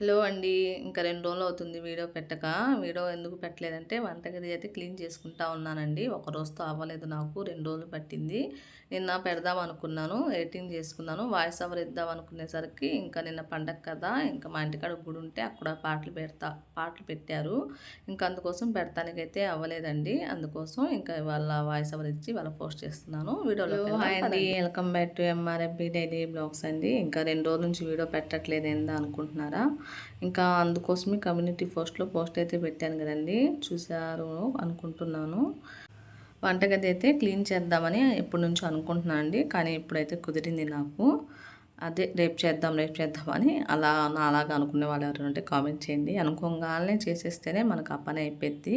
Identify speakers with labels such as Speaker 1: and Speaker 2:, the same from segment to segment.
Speaker 1: Hello అండి. ఇంకా రెండు రోజులు అవుతుంది వీడియో పెట్టక. వీడియో ఎందుకు పెట్టలేదంటే వంటగది అయితే క్లీన్ చేసుకుంటా ఉన్నానండి. ఒక రోజుతో అవ్వలేదు నాకు. రెండు రోజులు పట్టింది. నిన్న పెడదాం అనుకున్నాను ఎడిటింగ్ చేసుకున్నాను వాయిస్ ఓవర్ ఇద్దాం అనుకునేసరికి ఇంకా నిన్న పండగ కదా ఇంకా మా ఇంటికాడ గుడి ఉంటే అక్కడ పాటలు పెడతా పాటలు పెట్టారు. ఇంకా అందుకోసం పెడతానికైతే అవ్వలేదండి. అందుకోసం ఇంకా వాళ్ళ వాయిస్ ఓవర్ ఇచ్చి వాళ్ళ పోస్ట్ చేస్తున్నాను. వీడియోలో హాయ్ అండి. Welcome back to MRFB daily blogs అండి. ఇంకా రెండు రోజుల నుంచి వీడియో పెట్టట్లేదు ఏందా అనుకుంటున్నారా? ఇంకా అందుకోసమే కమ్యూనిటీ పోస్ట్లో పోస్ట్ అయితే పెట్టాను కదండి. చూశారు అనుకుంటున్నాను. వంటగది అయితే క్లీన్ చేద్దామని ఎప్పటి నుంచో అనుకుంటున్నాను అండి. కానీ ఇప్పుడైతే కుదిరింది నాకు. అదే రేపు చేద్దాం రేపు చేద్దామని అలా నా అలాగా అనుకునే వాళ్ళు ఎవరైనా ఉంటే కామెంట్ చేయండి. అనుకోగానే చేసేస్తేనే మనకు ఆ పని అయిపోద్ది.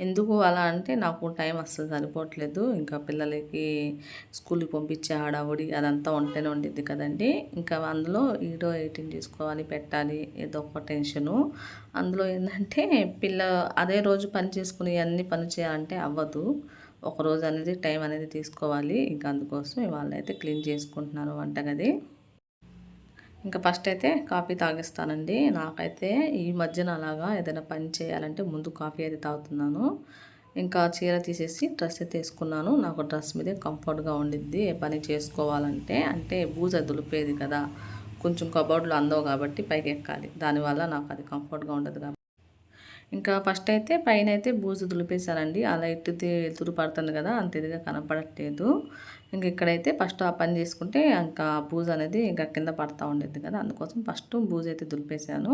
Speaker 1: ఎందుకు అలా అంటే నాకు టైం అస్సలు సరిపోవట్లేదు. ఇంకా పిల్లలకి స్కూల్కి పంపించే హడావుడి అదంతా ఉంటేనే ఉండిద్ది కదండి. ఇంకా అందులో ఈడో ఎయిటీన్ చేసుకోవాలి పెట్టాలి ఏదో ఒక టెన్షను. అందులో ఏంటంటే పిల్ల అదే రోజు పని చేసుకుని అన్ని పని చేయాలంటే అవ్వదు. ఒక రోజు అనేది టైం అనేది తీసుకోవాలి. ఇంకా అందుకోసం ఇవాళ అయితే క్లీన్ చేసుకుంటున్నాను వంటగది. ఇంకా ఫస్ట్ అయితే కాఫీ తాగిస్తానండి. నాకైతే ఈ మధ్యన అలాగా ఏదైనా పని చేయాలంటే ముందు కాఫీ అయితే తాగుతున్నాను. ఇంకా చీర తీసేసి డ్రెస్ అయితే వేసుకున్నాను. నాకు డ్రెస్ మీదే కంఫర్ట్గా ఉండిద్ది. ఏ పని చేసుకోవాలంటే అంటే బూజ దులిపేది కదా. కొంచెం కబోర్డ్లు అందవు కాబట్టి పైకి ఎక్కాలి దానివల్ల నాకు అది కంఫర్ట్గా ఉండదు కాబట్టి ఇంకా ఫస్ట్ అయితే పైన అయితే బూజు దులిపేశానండి అలా లైట్ వెలుతురు పడుతుంది కదా అంత ఇదిగా కనపడట్లేదు. ఇంకా ఇక్కడైతే ఫస్ట్ ఆ పని చేసుకుంటే ఇంకా బూజు అనేది ఇంకా కింద పడతా ఉండేది కదా అందుకోసం ఫస్ట్ బూజు అయితే దులిపేశాను.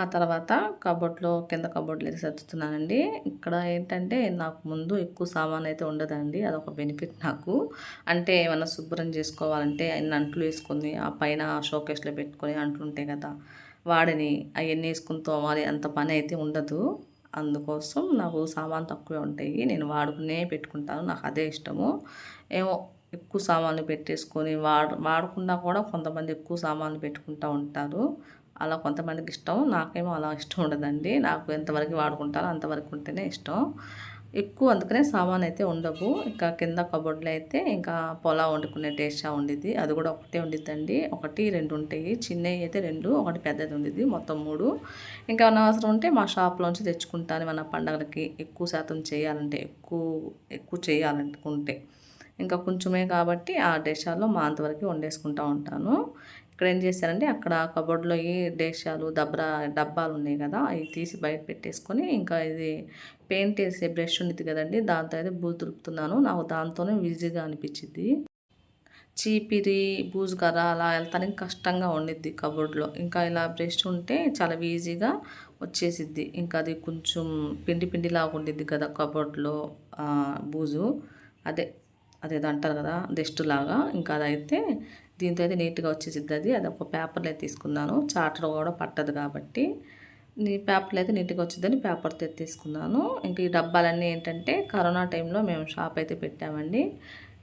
Speaker 1: ఆ తర్వాత కబోర్డ్లో కింద కబోర్డ్లో అయితే సర్దుతున్నానండి. ఇక్కడ ఏంటంటే నాకు ముందు ఎక్కువ సామాన్ అయితే ఉండదండి అదొక బెనిఫిట్ నాకు. అంటే ఏమైనా శుభ్రం చేసుకోవాలంటే అన్ని అంట్లు వేసుకొని ఆ పైన షోకేస్లో పెట్టుకొని అంట్లు ఉంటాయి కదా వాడిని అవన్నీ వేసుకుని తోమాలి అంత పని అయితే ఉండదు. అందుకోసం నాకు సామాన్ తక్కువే ఉంటాయి. నేను వాడుకునే పెట్టుకుంటాను. నాకు అదే ఇష్టము. ఏమో ఎక్కువ సామాన్లు పెట్టేసుకొని వాడు వాడకుండా కూడా కొంతమంది ఎక్కువ సామాన్లు పెట్టుకుంటూ ఉంటారు. అలా కొంతమందికి ఇష్టం. నాకేమో అలా ఇష్టం ఉండదండి. నాకు ఎంతవరకు వాడుకుంటారో అంతవరకు ఉంటేనే ఇష్టం. ఎక్కువ అందుకనే సామాన్ అయితే ఉండవు. ఇంకా కింద కబోర్డ్లో అయితే ఇంకా పొలా వండుకునే డేషా ఉండేది అది కూడా ఒకటే ఉండిద్దండి. ఒకటి రెండు ఉంటాయి. చిన్నవి అయితే రెండు ఒకటి పెద్దది ఉండేది మొత్తం మూడు. ఇంకా అవసరం ఉంటే మా షాప్లోంచి తెచ్చుకుంటాను. మన పండగలకి ఎక్కువ శాతం చేయాలంటే ఎక్కువ ఎక్కువ చేయాలనుకుంటే. ఇంకా కొంచెమే కాబట్టి ఆ డేషాల్లో మా అంతవరకు వండేసుకుంటూ ఉంటాను. ఇక్కడ ఏం చేశారంటే అక్కడ కబోర్డ్లో ఈ డేషాలు దబ్రా డబ్బాలు ఉన్నాయి కదా అవి తీసి బయట పెట్టేసుకొని ఇంకా ఇది పెయింట్ వేసే బ్రష్ ఉంది కదండి దాంతో అయితే బూజు దులుపుతున్నాను నాకు దాంతోనే ఈజీగా అనిపించింది చీపిరి బూజు కర్ర అలా వెళ్తానికి కష్టంగా ఉండిద్ది కబోర్డ్లో. ఇంకా ఇలా బ్రష్ ఉంటే చాలా ఈజీగా వచ్చేసిద్ది. ఇంకా అది కొంచెం పిండి పిండిలాగా ఉండిద్ది కదా కబోర్డ్లో బూజు. అదే అదేదో అంటారు కదా డస్ట్ లాగా. ఇంకా అదైతే దీంతో అయితే నీట్గా వచ్చేసిద్ది అది అది ఒక పేపర్లో అయితే తీసుకున్నాను. చార్టర్ కూడా పట్టదు కాబట్టి నీ పేపర్లు అయితే నీట్గా వచ్చిందని పేపర్తో తీసుకున్నాను. ఇంకా ఈ డబ్బాలన్నీ ఏంటంటే కరోనా టైంలో మేము షాప్ అయితే పెట్టామండి.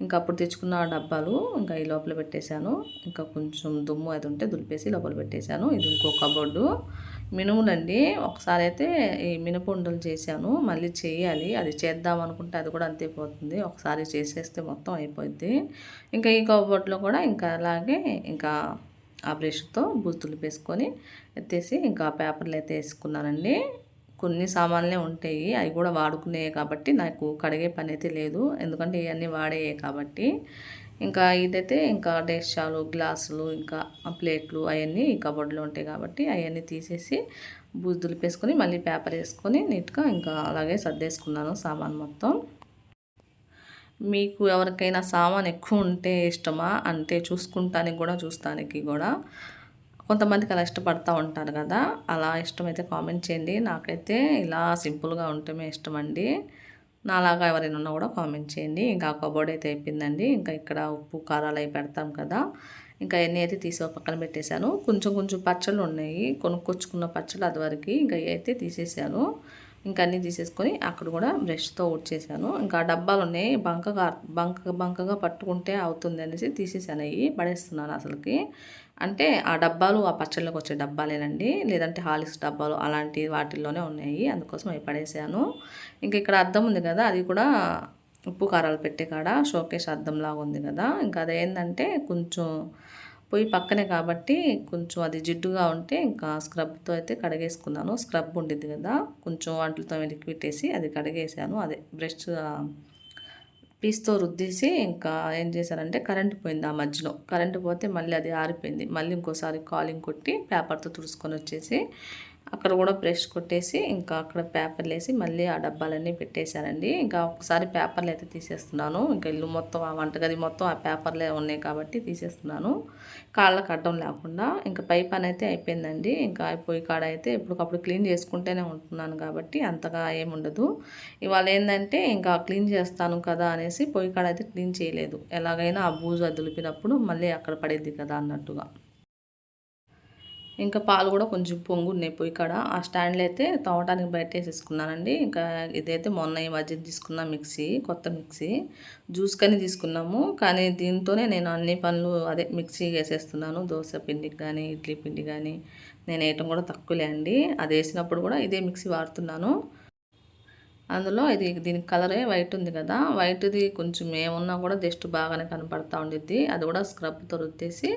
Speaker 1: ఇంకా అప్పుడు తెచ్చుకున్న డబ్బాలు ఇంకా ఈ లోపల పెట్టేశాను. ఇంకా కొంచెం దుమ్ము అది ఉంటే దులిపేసి లోపల పెట్టేశాను. ఇది ఇంకో కబోర్డు. మినుములండి. ఒకసారి అయితే ఈ మినపుండలు చేశాను. మళ్ళీ చేయాలి. అది చేద్దాం అనుకుంటే అది కూడా అంతే పోతుంది. ఒకసారి చేసేస్తే మొత్తం అయిపోద్ది. ఇంకా ఈ కోబోట్లో కూడా ఇంకా అలాగే ఇంకా ఆ బ్రష్తో బూతులు వేసుకొని ఎత్తేసి ఇంకా పేపర్లు అయితే వేసుకున్నానండి. కొన్ని సామాన్లే ఉంటాయి. అవి కూడా వాడుకునేవి కాబట్టి నాకు కడిగే పని అయితే లేదు. ఎందుకంటే ఇవన్నీ వాడేయే కాబట్టి. ఇంకా ఇదైతే ఇంకా డేషాలు గ్లాసులు ఇంకా ప్లేట్లు అవన్నీ ఈ కబోర్డ్లో ఉంటాయి కాబట్టి అవన్నీ తీసేసి బూజు దులిపేసుకొని మళ్ళీ పేపర్ వేసుకొని నీట్గా ఇంకా అలాగే సర్దేసుకున్నాను సామాన్ మొత్తం. మీకు ఎవరికైనా సామాన్ ఎక్కువ ఉంటే ఇష్టమా అంటే చూసుకుంటానికి కూడా చూస్తానికి కూడా కొంతమందికి అలా ఇష్టపడతా ఉంటారు కదా అలా ఇష్టమైతే కామెంట్ చేయండి. నాకైతే ఇలా సింపుల్గా ఉండటమే ఇష్టం అండి నాలాగా ఎవరైనా ఉన్నా కూడా కామెంట్ చేయండి. ఇంకా కబోర్డ్ అయితే అయిపోయిందండి. ఇంకా ఇక్కడ ఉప్పు కారాలు అవి పెడతాం కదా. ఇంకా ఎన్ని అయితే తీసి పక్కన పెట్టేశాను. కొంచెం కొంచెం పచ్చళ్ళు ఉన్నాయి. కొనుక్కొచ్చుకున్న పచ్చళ్ళు అది వరకు ఇంకా అయితే తీసేసాను ఇంకా అన్నీ తీసేసుకొని అక్కడ కూడా బ్రష్తో ఊడ్చేసాను ఇంకా డబ్బాలు ఉన్నాయి. బంకగా బంక బంకగా పట్టుకుంటే అవుతుంది అనేసి తీసేసాను అవి పడేస్తున్నాను అసలుకి. అంటే ఆ డబ్బాలు ఆ పచ్చళ్ళకి వచ్చే డబ్బాలేనండి. లేదంటే హాలిక్స్ డబ్బాలు అలాంటి వాటిల్లోనే ఉన్నాయి. అందుకోసం అవి పడేసాను. ఇంకా ఇక్కడ అద్దం ఉంది కదా అది కూడా ఉప్పు కారాలు పెట్టే కాడ షోకేస్ అద్దంలాగా ఉంది కదా. ఇంకా అదేంటంటే కొంచెం పొయ్యి పక్కనే కాబట్టి కొంచెం అది జిడ్డుగా ఉంటే ఇంకా స్క్రబ్తో అయితే కడిగేసుకున్నాను. స్క్రబ్ ఉండిద్ది కదా కొంచెం వంటలతో లిక్విడ్ వేసి అది కడిగేసాను. అదే బ్రష్ పీస్తో రుద్దేసి ఇంకా ఏం చేశారంటే కరెంటు పోయింది ఆ మధ్యలో. కరెంటు పోతే మళ్ళీ అది ఆరిపోయింది. మళ్ళీ ఇంకోసారి కాలింగ్ కొట్టి పేపర్తో తుడుచుకొని వచ్చేసి అక్కడ కూడా బ్రష్ కొట్టేసి ఇంకా అక్కడ పేపర్లు వేసి మళ్ళీ ఆ డబ్బాలన్నీ పెట్టేశానండి. ఇంకా ఒకసారి పేపర్లు అయితే తీసేస్తున్నాను. ఇంకా ఇల్లు మొత్తం ఆ వంటగది మొత్తం ఆ పేపర్లే ఉన్నాయి కాబట్టి తీసేస్తున్నాను. కాళ్ళకు అడ్డం లేకుండా ఇంకా పై పని అయితే అయిపోయిందండి. ఇంకా పొయ్యి కాడ అయితే ఎప్పటికప్పుడు క్లీన్ చేసుకుంటూనే ఉంటున్నాను కాబట్టి అంతగా ఏముండదు ఇవాళ ఏంటంటే ఇంకా క్లీన్ చేస్తాను కదా అనేసి పొయ్యి కాడ అయితే క్లీన్ చేయలేదు. ఎలాగైనా ఆ బూజు దులిపినప్పుడు మళ్ళీ అక్కడ పడేది కదా అన్నట్టుగా. ఇంకా పాలు కూడా కొంచెం పొంగు ఉన్నాయి పొయ్యి కాడ. ఆ స్టాండ్లో అయితే తవ్వటానికి బయట వేసేసుకున్నానండి. ఇంకా ఇదైతే మొన్న ఈ మధ్య తీసుకున్న మిక్సీ కొత్త మిక్సీ. జ్యూస్ కానీ తీసుకున్నాము. కానీ దీంతోనే నేను అన్ని పనులు అదే మిక్సీ వేసేస్తున్నాను. దోశ పిండికి కానీ ఇడ్లీ పిండి కానీ. నేను వేయటం కూడా తక్కువలే అండి. అది వేసినప్పుడు కూడా ఇదే మిక్సీ వాడుతున్నాను. అందులో ఇది దీనికి కలరే వైట్ ఉంది కదా. వైట్ది కొంచెం ఏమున్నా కూడా జస్ట్ బాగానే కనపడతా ఉండిద్ది. అది కూడా స్క్రబ్తో రుద్దేసి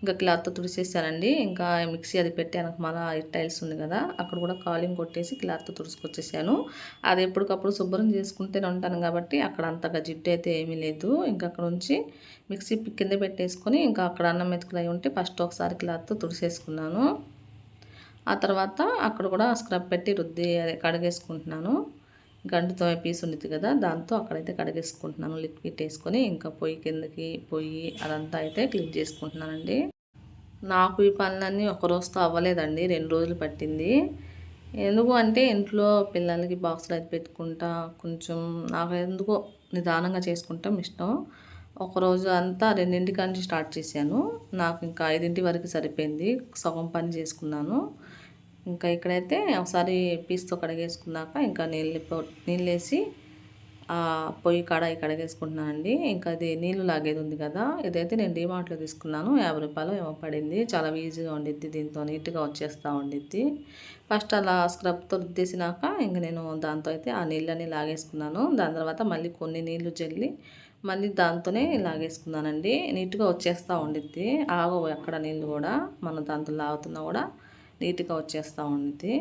Speaker 1: ఇంకా క్లాత్తో తుడిచేసానండి ఇంకా మిక్సీ అది పెట్టాను మళ్ళీ టైల్స్ ఉంది కదా అక్కడ కూడా కాలింగ్ కొట్టేసి క్లాత్తో తుడుచుకొచ్చేసాను. అది ఎప్పటికప్పుడు శుభ్రం చేసుకుంటూనే ఉంటాను కాబట్టి అక్కడ అంతగా జిడ్డు అయితే ఏమీ లేదు. ఇంకా అక్కడ నుంచి మిక్సీ కింద పెట్టేసుకొని ఇంకా అక్కడ అన్నం మెతుకులు అయి ఉంటే ఫస్ట్ ఒకసారి క్లాత్తో తుడిసేసుకున్నాను. ఆ తర్వాత అక్కడ కూడా స్క్రబ్ పెట్టి రుద్ది కడిగేసుకుంటున్నాను. గంటుతో పీస్ ఉంది కదా దాంతో అక్కడైతే కడిగేసుకుంటున్నాను. లిక్విడ్ వేసుకొని ఇంకా పొయ్యి కిందకి పొయ్యి అదంతా అయితే క్లీన్ చేసుకుంటున్నానండి. నాకు ఈ పనులన్నీ ఒక రోజుతో అవ్వలేదండి రెండు రోజులు పట్టింది. ఎందుకు అంటే ఇంట్లో పిల్లలకి బాక్సులు అయితే పెట్టుకుంటా కొంచెం నాకు ఎందుకో నిదానంగా చేసుకుంటాం ఇష్టం. ఒకరోజు అంతా రెండింటికి నుంచి స్టార్ట్ చేశాను. నాకు ఇంకా ఐదింటి వరకు సరిపోయింది సగం పని చేసుకున్నాను. ఇంకా ఇక్కడైతే ఒకసారి పీస్తో కడిగేసుకున్నాక ఇంకా నీళ్ళు నీళ్ళు వేసి పొయ్యి కాడ కడగేసుకుంటున్నానండి. ఇంకా అది నీళ్ళు లాగేది ఉంది కదా ఇదైతే నేను డిమార్ట్లో తీసుకున్నాను. యాభై రూపాయలు ఏమో పడింది. చాలా ఈజీగా ఉండిద్ది దీంతో నీట్గా వచ్చేస్తూ ఉండిద్ది ఫస్ట్ అలా స్క్రబ్తో రుద్దేసినాక ఇంక నేను దాంతో అయితే ఆ నీళ్ళని లాగేసుకున్నాను. దాని తర్వాత మళ్ళీ కొన్ని నీళ్ళు జల్లి మళ్ళీ దాంతోనే లాగేసుకున్నానండి. నీట్గా వచ్చేస్తూ ఉండిద్ది ఆగవు ఎక్కడ నీళ్ళు కూడా మనం దాంతో లాగుతున్నా కూడా. నీట్గా వచ్చేస్తూ ఉంది.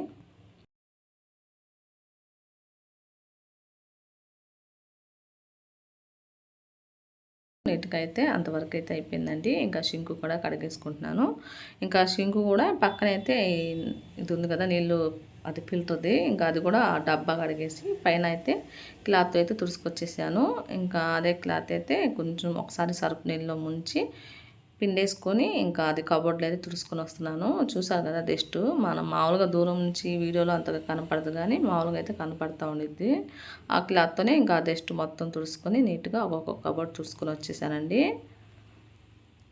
Speaker 1: నీట్గా అయితే అంతవరకు అయితే అయిపోయిందండి. ఇంకా షింకు కూడా కడిగేసుకుంటున్నాను. ఇంకా షింకు కూడా పక్కనైతే ఇది ఉంది కదా నీళ్ళు అది పిలుతుంది. ఇంకా అది కూడా డబ్బా కడిగేసి పైన అయితే క్లాత్ అయితే తుడుచుకొచ్చేసాను. ఇంకా అదే క్లాత్ అయితే కొంచెం ఒకసారి సరుపు నీళ్ళలో ముంచి పిండేసుకొని ఇంకా అది కబోర్డ్లో అయితే తుడుచుకొని వస్తున్నాను. చూసారు కదా జస్ట్ మనం మామూలుగా దూరం నుంచి వీడియోలో అంతగా కనపడదు కానీ మామూలుగా అయితే కనపడతా ఉండిద్ది. ఆ క్లాత్తోనే ఇంకా జస్ట్ మొత్తం తుడుచుకొని నీట్గా ఒక్కొక్క కబోర్డ్ తుడుచుకొని వచ్చేసానండి.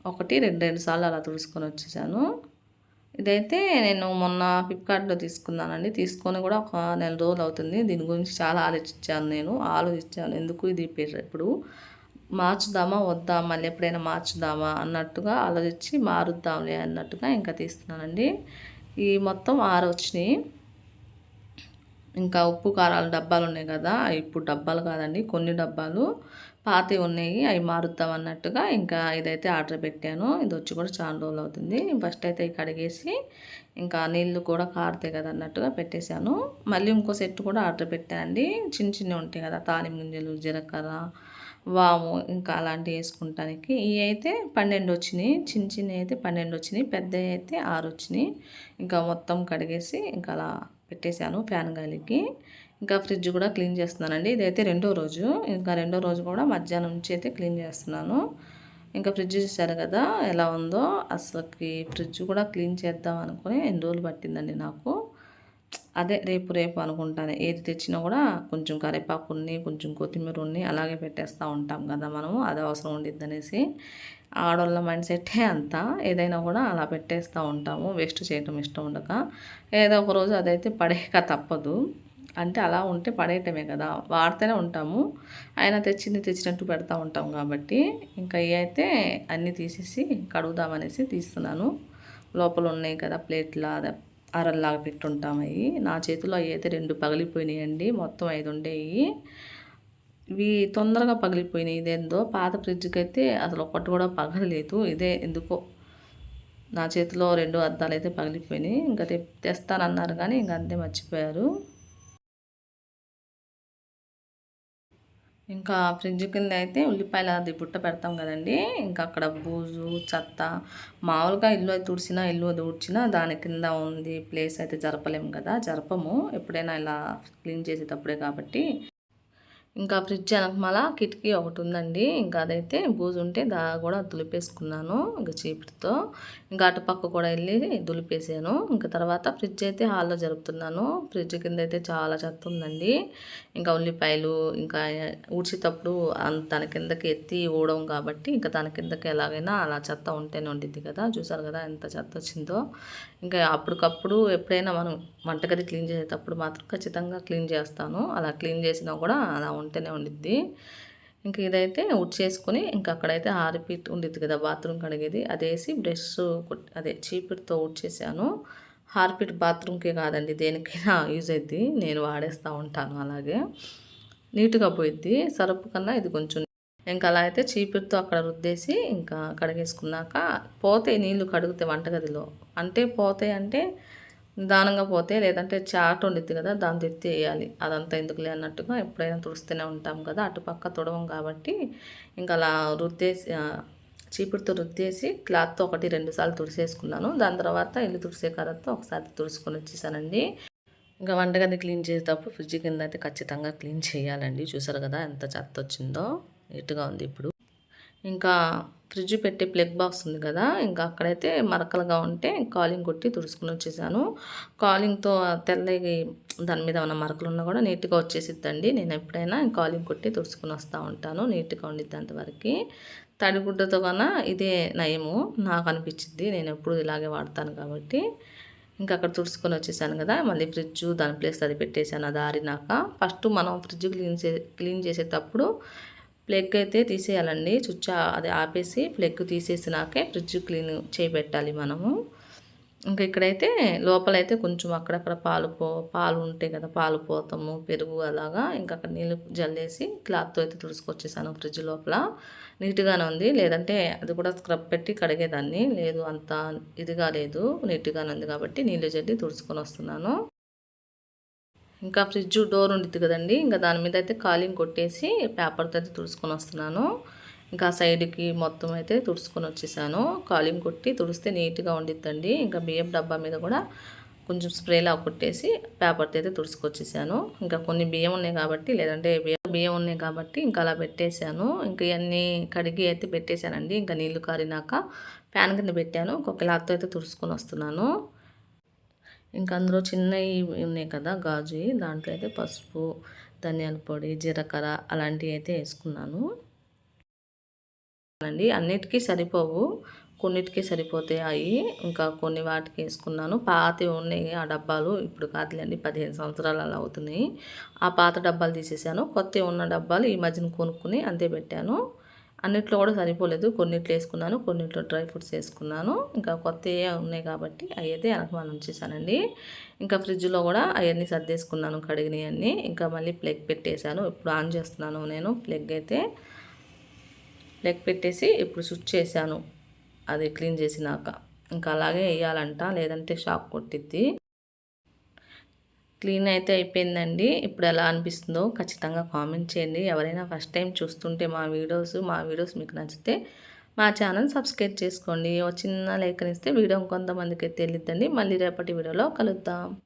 Speaker 1: ఒకటి రెండు రెండు సార్లు అలా తుడుచుకొని వచ్చేసాను. ఇదైతే నేను మొన్న ఫ్లిప్కార్ట్లో తీసుకున్నానండి. తీసుకొని కూడా ఒక నెల రోజులు అవుతుంది. దీని గురించి చాలా ఆలోచించాను నేను. ఆలోచించాను. ఎందుకు ఇది ఇప్పుడు? మార్చుదామా వద్దా మళ్ళీ ఎప్పుడైనా మార్చుదామా అన్నట్టుగా ఆలోచించి మారుద్దాంలే అన్నట్టుగా ఇంకా తీస్తున్నానండి. ఈ మొత్తం ఆరు వచ్చినాయి. ఇంకా ఉప్పు కారాల డబ్బాలు ఉన్నాయి కదా ఇప్పుడు డబ్బాలు కాదండి కొన్ని డబ్బాలు పాతవి ఉన్నాయి అవి మారుద్దాం అన్నట్టుగా ఇంకా ఇదైతే ఆర్డర్ పెట్టాను. ఇది వచ్చి కూడా చాలా రోజులు అవుతుంది. ఫస్ట్ అయితే కడిగేసి ఇంకా నీళ్ళు కూడా కారుతాయి కదా అన్నట్టుగా పెట్టేశాను. మళ్ళీ ఇంకో సెట్ కూడా ఆర్డర్ పెట్టానండి. చిన్న చిన్నవి ఉంటాయి కదా తాలిం గింజలు జీలకర్ర వాము ఇంకా అలాంటివి వేసుకుంటానికి. ఇవి అయితే పన్నెండు వచ్చినాయి. చిన్న చిన్నవి అయితే పన్నెండు వచ్చినాయి. పెద్దవి అయితే ఆరు వచ్చినాయి. ఇంకా మొత్తం కడిగేసి ఇంకా అలా పెట్టేశాను ఫ్యాన్ గాలికి. ఇంకా ఫ్రిడ్జ్ కూడా క్లీన్ చేస్తున్నానండి. ఇదైతే రెండో రోజు. ఇంకా రెండో రోజు కూడా మధ్యాహ్నం నుంచి అయితే క్లీన్ చేస్తున్నాను. ఇంకా ఫ్రిడ్జ్ చూసారు కదా ఎలా ఉందో? అసలుకి ఫ్రిడ్జ్ కూడా క్లీన్ చేద్దాం అనుకుని ఎన్ని రోజులు పట్టిందండి నాకు. అదే రేపు రేపు అనుకుంటాను. ఏది తెచ్చినా కూడా కొంచెం కరివేపాకు కొంచెం కొత్తిమీర ఉన్ని అలాగే పెట్టేస్తూ ఉంటాం కదా మనము. అది అవసరం ఉండిద్ది అనేసి. ఆడవాళ్ళ మైండ్ సెట్టే అంతా. ఏదైనా కూడా అలా పెట్టేస్తూ ఉంటాము. వేస్ట్ చేయటం ఇష్టం ఉండక. ఏదో ఒక రోజు అదైతే పడేయక తప్పదు. అంటే అలా ఉంటే పడేయటమే కదా. వాడితేనే ఉంటాము. ఆయన తెచ్చింది తెచ్చినట్టు పెడతా ఉంటాం కాబట్టి. ఇంకా ఏ అయితే అన్నీ తీసేసి కడుగుదామనేసి తీస్తున్నాను. లోపల ఉన్నాయి కదా ప్లేట్ల అరల్లాగా పెట్టుంటాం అవి. నా చేతిలో అవి అయితే రెండు పగిలిపోయినాయండి. మొత్తం ఐదు ఉండేవి ఇవి తొందరగా పగిలిపోయినాయి. ఇదేందో పాత ఫ్రిడ్జ్కి అయితే అసలు ఒకటి కూడా పగలలేదు. ఇదే ఎందుకో నా చేతిలో రెండు అద్దాలు అయితే పగిలిపోయినాయి. ఇంకా తెస్తానన్నారు కానీ ఇంకా అంతే మర్చిపోయారు. ఇంకా ఫ్రిడ్జ్ కింద అయితే ఉల్లిపాయలు అది బుట్ట పెడతాం కదండి. ఇంకా అక్కడ బూజు చెత్త మామూలుగా ఇల్లు అది తుడిచినా ఇల్లు అది ఊడ్చినా దాని కింద ఉంది. ప్లేస్ అయితే జరపలేము కదా జరపము. ఎప్పుడైనా ఇలా క్లీన్ చేసేటప్పుడే కాబట్టి. ఇంకా ఫ్రిడ్జ్ వెనకమాల కిటికీ ఒకటి ఉందండి. ఇంకా అదైతే బూజు ఉంటే దా కూడా దులిపేసుకున్నాను ఇంకా చీపుటితో ఇంకా అటుపక్క కూడా వెళ్ళి దులిపేసాను. ఇంకా తర్వాత ఫ్రిడ్జ్ అయితే హాల్లో జరుపుతున్నాను. ఫ్రిడ్జ్ కింద అయితే చాలా చెత్త ఉందండి. ఇంకా ఉల్లిపాయలు ఇంకా ఊడ్చేటప్పుడు తన కిందకి ఎత్తి ఊడం కాబట్టి ఇంకా తన కిందకి ఎలాగైనా అలా చెత్త ఉంటేనే ఉండిద్ది కదా. చూసారు కదా ఎంత చెత్త వచ్చిందో. ఇంకా అప్పటికప్పుడు ఎప్పుడైనా మనం వంటగది క్లీన్ చేసేటప్పుడు మాత్రం ఖచ్చితంగా క్లీన్ చేస్తాను. అలా క్లీన్ చేసినా కూడా అలా ఉంటేనే ఉండిద్ది. ఇంక ఇదైతే చేసుకొని ఇంక అక్కడైతే హార్పిట్ ఉండిద్ది కదా బాత్రూమ్ కడిగేది. అదేసి బ్రష్ అదే చీపిటితో చేశాను. హార్పిట్ బాత్రూమ్కే కాదండి దేనికైనా యూజ్ అవుద్ది నేను వాడేస్తూ ఉంటాను అలాగే. నీట్గా పోయిద్ది. సరుపు కన్నా ఇది కొంచెం ఇంకా అలా అయితే చీపిరితో అక్కడ రుద్దేసి ఇంకా కడిగేసుకున్నాక పోతే నీళ్ళు కడిగితే వంటగదిలో. అంటే పోతాయి అంటే నిదానంగా పోతే లేదంటే చాట్ ఉండిద్ది కదా దాంతో తెత్తి వేయాలి అదంతా ఎందుకులే అన్నట్టుగా ఎప్పుడైనా తుడుస్తూనే ఉంటాం కదా అటుపక్క తుడవం కాబట్టి. ఇంకా అలా రుద్దేసి చీపురుతో రుద్దేసి క్లాత్తో ఒకటి రెండు సార్లు తుడిసేసుకున్నాను. దాని తర్వాత ఇల్లు తుడిసే కర్రతో ఒకసారి తుడుచుకొని వచ్చేసానండి. ఇంకా వంటగది క్లీన్ చేసేటప్పుడు ఫ్రిడ్జ్ కింద అయితే ఖచ్చితంగా క్లీన్ చేయాలండి. చూసారు కదా ఎంత చెత్త వచ్చిందో నీట్గా ఉంది ఇప్పుడు. ఇంకా ఫ్రిడ్జ్ పెట్టే ప్లగ్ బాక్స్ ఉంది కదా ఇంకా అక్కడైతే మరకలుగా ఉంటే కాలింగ్ కొట్టి తుడుచుకుని వచ్చేసాను. కాలింగ్తో తెల్లగి దాని మీద ఉన్న మరకలు ఉన్నా కూడా నీట్గా వచ్చేసిద్దండి. నేను ఎప్పుడైనా కాలింగ్ కొట్టి తుడుచుకుని వస్తూ ఉంటాను నీట్గా ఉండిద్ది అంతవరకు తడిగుడ్డతో కన్నా ఇదే నయము నాకు అనిపించింది నేను ఎప్పుడు ఇలాగే వాడతాను కాబట్టి. ఇంకా అక్కడ తుడుచుకొని వచ్చేసాను కదా మళ్ళీ ఫ్రిడ్జ్ దాని ప్లేస్ అది పెట్టేశాను అది ఆరినాక ఫస్ట్ మనం ఫ్రిడ్జ్ క్లీన్ చే క్లీన్ చేసేటప్పుడు ప్లగ్ అయితే తీసేయాలండి. చుచ్చ అది ఆపేసి ప్లగ్ తీసేసినాకే ఫ్రిడ్జ్ క్లీన్ చేపెట్టాలి మనము. ఇంకా ఇక్కడైతే లోపలైతే కొంచెం అక్కడక్కడ పాలు పో పాలు ఉంటాయి కదా పాలు పోతాము పెరుగు అలాగా. ఇంకా అక్కడ నీళ్ళు జల్లేసి క్లాత్తో అయితే తుడుచుకొచ్చేసాను ఫ్రిడ్జ్ లోపల. నీట్గానే ఉంది. లేదంటే అది కూడా స్క్రబ్ పెట్టి కడిగేదాన్ని. లేదు అంత ఇదిగా లేదు. నీట్గానే ఉంది కాబట్టి నీళ్ళు జల్లి తుడుచుకొని వస్తున్నాను. ఇంకా ఫ్రిడ్జ్ డోర్ ఉండిద్ది కదండి. ఇంకా దాని మీద అయితే కాలింగ్ కొట్టేసి పేపర్తో అయితే తుడుచుకొని వస్తున్నాను. ఇంకా సైడ్కి మొత్తం అయితే తుడుచుకొని వచ్చేసాను. కాలింగ్ కొట్టి తుడిస్తే నీట్గా ఉండిద్దండి. ఇంకా బియ్యం డబ్బా మీద కూడా కొంచెం స్ప్రేలా కొట్టేసి పేపర్తో అయితే తుడుచుకొచ్చేసాను. ఇంకా కొన్ని బియ్యం ఉన్నాయి కాబట్టి లేదంటే బియ్యం బియ్యం ఉన్నాయి కాబట్టి ఇంకా అలా పెట్టేశాను. ఇంకా ఇవన్నీ కడిగి అయితే పెట్టేశానండి. ఇంకా నీళ్ళు కారినాక ఫ్యాన్ కింద పెట్టాను. ఒక క్లాత్తో అయితే తుడుచుకొని వస్తున్నాను. ఇంకా అందులో చిన్నవి ఉన్నాయి కదా గాజు దాంట్లో అయితే పసుపు ధనియాల పొడి జీలకర్ర అలాంటివి అయితే వేసుకున్నాను. అండి అన్నిటికీ సరిపోవు కొన్నిటికి సరిపోతాయి. అవి ఇంకా కొన్ని వాటికి వేసుకున్నాను. పాతవి ఉన్నాయి ఆ డబ్బాలు ఇప్పుడు కాదులేండి పదిహేను సంవత్సరాలు అలా అవుతున్నాయి. ఆ పాత డబ్బాలు తీసేసాను. కొత్త ఉన్న డబ్బాలు ఈ మధ్యన కొనుక్కుని అంతే పెట్టాను. అన్నిట్లో కూడా సరిపోలేదు. కొన్నిట్లు వేసుకున్నాను కొన్నిట్లో డ్రై ఫ్రూట్స్ వేసుకున్నాను. ఇంకా కొత్త ఉన్నాయి కాబట్టి అవి అయితే ఉంచేసానండి ఇంకా ఫ్రిడ్జ్లో కూడా అవన్నీ సర్దేసుకున్నాను కడిగినవన్నీ ఇంకా మళ్ళీ ప్లగ్ పెట్టేశాను. ఇప్పుడు ఆన్ చేస్తున్నాను నేను. ప్లగ్ అయితే ప్లగ్ పెట్టేసి ఇప్పుడు స్విచ్ చేశాను. అది క్లీన్ చేసినాక. ఇంకా అలాగే వేయాలంట. లేదంటే షాక్ కొట్టిద్ది. క్లీన్ అయితే అయిపోయిందండి. ఇప్పుడు ఎలా అనిపిస్తుందో ఖచ్చితంగా కామెంట్ చేయండి. ఎవరైనా ఫస్ట్ టైం చూస్తుంటే మా వీడియోస్ మా వీడియోస్ మీకు నచ్చితే మా ఛానల్ సబ్స్క్రైబ్ చేసుకోండి. ఓ చిన్న లేఖనిస్తే వీడియో కొంతమందికి తెలియద్దండి మళ్ళీ రేపటి వీడియోలో కలుద్దాం.